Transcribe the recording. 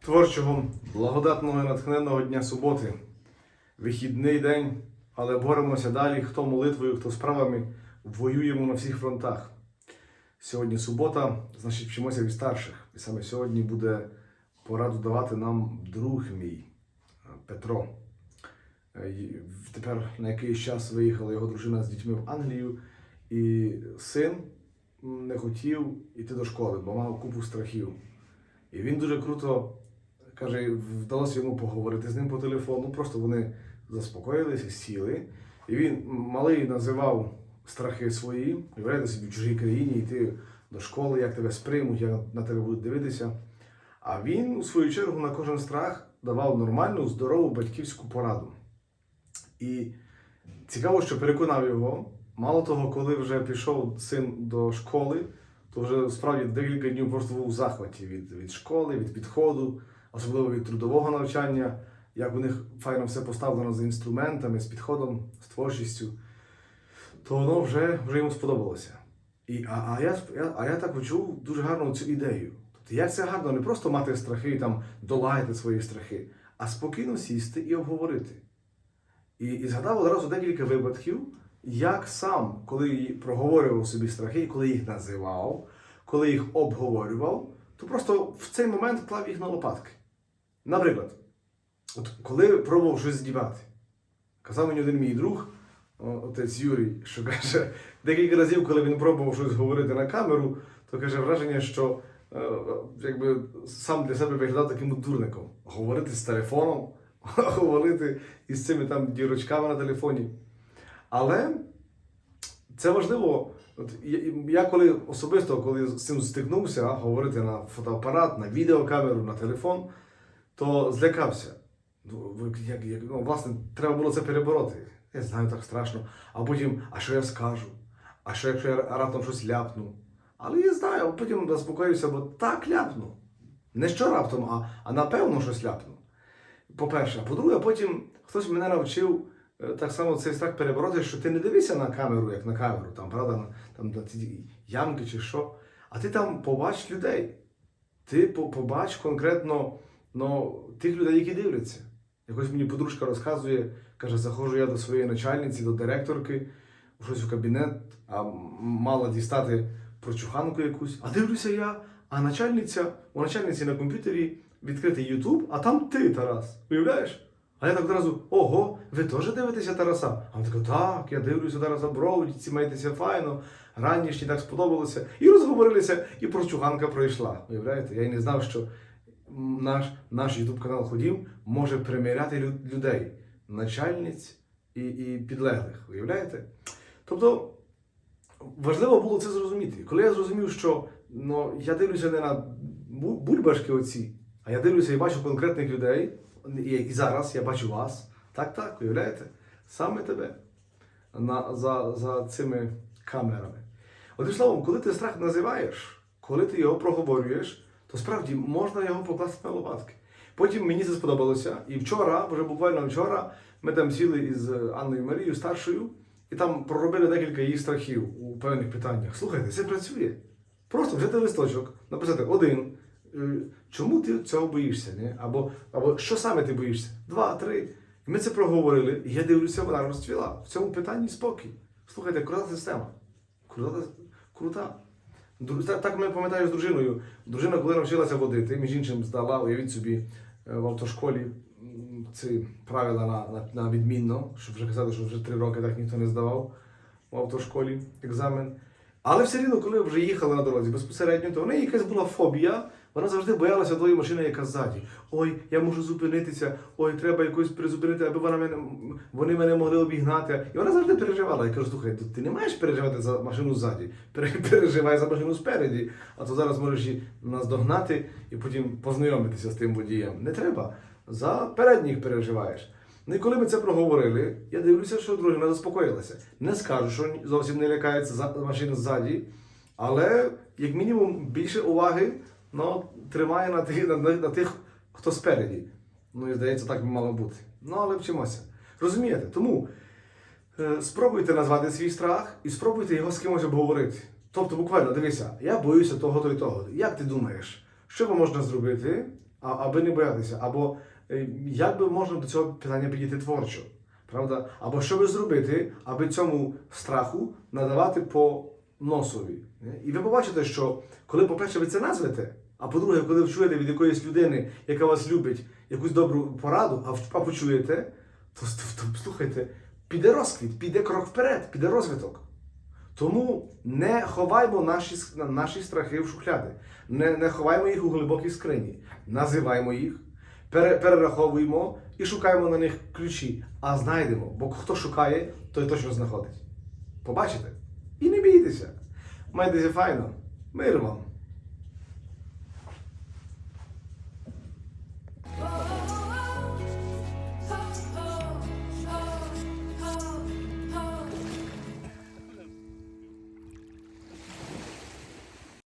Творчого, благодатного і натхненного дня суботи. Вихідний день, але боремося далі. Хто молитвою, хто справами, воюємо на всіх фронтах. Сьогодні субота, значить, вчимося від старших. І саме сьогодні буде пораду давати нам друг мій Петро. Е, Тепер на якийсь час виїхала його дружина з дітьми в Англію, і син не хотів іти до школи, бо мав купу страхів. І він дуже круто каже, вдалося йому поговорити з ним по телефону. Просто вони заспокоїлися, сіли. І він малий називав страхи свої, уявляєте собі в чужій країні йти до школи, як тебе сприймуть, як на тебе будуть дивитися. А він, у свою чергу, на кожен страх давав нормальну, здорову батьківську пораду. І цікаво, що переконав його. Мало того, коли вже пішов син до школи, то вже справді декілька днів просто був у захваті від, від школи, від підходу, особливо від трудового навчання, як у них файно все поставлено з інструментами, з підходом, з творчістю, то воно вже, вже йому сподобалося. І, а, а, я, а я так почув дуже гарну цю ідею. Тобто, як це гарно не просто мати страхи і там долати свої страхи, а спокійно сісти і обговорити. І, і згадав одразу декілька випадків, як сам, коли проговорював собі страхи, коли їх називав, коли їх обговорював, то просто в цей момент клав їх на лопатки. Наприклад, от коли пробував щось здівати, казав мені один мій друг, отець Юрій, що каже, декілька разів, коли він пробував щось говорити на камеру, то каже враження, що е, якби сам для себе виглядав таким дурником. Говорити з телефоном, говорити із цими там дірочками на телефоні. Але це важливо. От я, коли особисто, коли з цим стикнувся, говорити на фотоапарат, на відеокамеру, на телефон, то злякався. Ну, Як, як, ну, власне, треба було це перебороти. Я знаю, так страшно. А потім, а що я скажу? А що якщо я раптом щось ляпну? Але я знаю, потім заспокоюся, бо так ляпну. Не що раптом, а, а напевно щось ляпну. По-перше, а по-друге, потім хтось мене навчив так само цей страх перебороти, що ти не дивися на камеру, як на камеру, там, правда, на, там, на ці ямки чи що, а ти там побач людей. Ти побач конкретно ну, тих людей, які дивляться. Якось мені подружка розказує, каже, заходжу я до своєї начальниці, до директорки, щось в кабінет, а мала дістати прочуханку якусь, а дивлюся я, а начальниця, у начальниці на комп'ютері відкритий Ютуб, а там ти, Тарас. Уявляєш? А я так одразу, ого, ви теж дивитеся Тараса? А вона така, так, я дивлюся Тараса Бровдіці, маєтеся файно, ранішні так сподобалося. І розговорилися, і прочуганка пройшла. Уявляєте? Я й не знав, що наш, наш Ютуб канал Ходім може примиряти лю- людей, начальниць і, і підлеглих. Уявляєте? Тобто важливо було це зрозуміти. Коли я зрозумів, що ну, я дивлюся не на бульбашки оці, а я дивлюся і бачу конкретних людей, і, зараз я бачу вас. Так, так, уявляєте? Саме тебе на, за, за цими камерами. Одним словом, коли ти страх називаєш, коли ти його проговорюєш, то справді можна його покласти на лопатки. Потім мені це сподобалося. І вчора, вже буквально вчора, ми там сіли із Анною Марією старшою, і там проробили декілька її страхів у певних питаннях. Слухайте, це працює. Просто взяти листочок, написати один. Е, Чому ти цього боїшся? Не? Або, або що саме ти боїшся? Два, три. І ми це проговорили, і я дивлюся, вона розцвіла. В цьому питанні спокій. Слухайте, крута система. Крута. крута. Так, ми пам'ятаю з дружиною. Дружина, коли навчилася водити, між іншим здала, уявіть собі, е, в автошколі ці правила на, на, на відмінно, щоб вже казати, що вже три роки так ніхто не здавав в автошколі екзамен. Але все рівно, коли вже їхали на дорозі безпосередньо, то в неї якась була фобія. Вона завжди боялася тої машини, яка ззаді. Ой, я можу зупинитися, ой, треба якось призупинити, аби вона мене, вони мене могли обігнати. І вона завжди переживала. Я кажу, слухай, ти не маєш переживати за машину ззаді, переживай за машину спереді, а то зараз можеш і нас догнати і потім познайомитися з тим водієм. Не треба. За передніх переживаєш. Ну і коли ми це проговорили, я дивлюся, що дружина заспокоїлася. Не скажу, що зовсім не лякається за машини ззаді, але як мінімум більше уваги ну, тримає на тих, на, на, тих, хто спереді. Ну і здається, так би мало бути. Ну, але вчимося. Розумієте? Тому е, спробуйте назвати свій страх і спробуйте його з кимось обговорити. Тобто, буквально, дивися, я боюся того, то і того. Як ти думаєш, що можна зробити, аби не боятися? Або е, як би можна до цього питання підійти творчо? Правда? Або що би зробити, аби цьому страху надавати по носові? І ви побачите, що коли, по-перше, ви це назвете, а по-друге, коли ви чуєте від якоїсь людини, яка вас любить, якусь добру пораду, а, почуєте, то, то, то слухайте, піде розквіт, піде крок вперед, піде розвиток. Тому не ховаймо наші, наші страхи в шухляди, не, не ховаймо їх у глибокій скрині, називаємо їх, пере, перераховуємо і шукаємо на них ключі, а знайдемо, бо хто шукає, той точно знаходить. Побачите? І не бійтеся. Майтеся файно. Мир вам!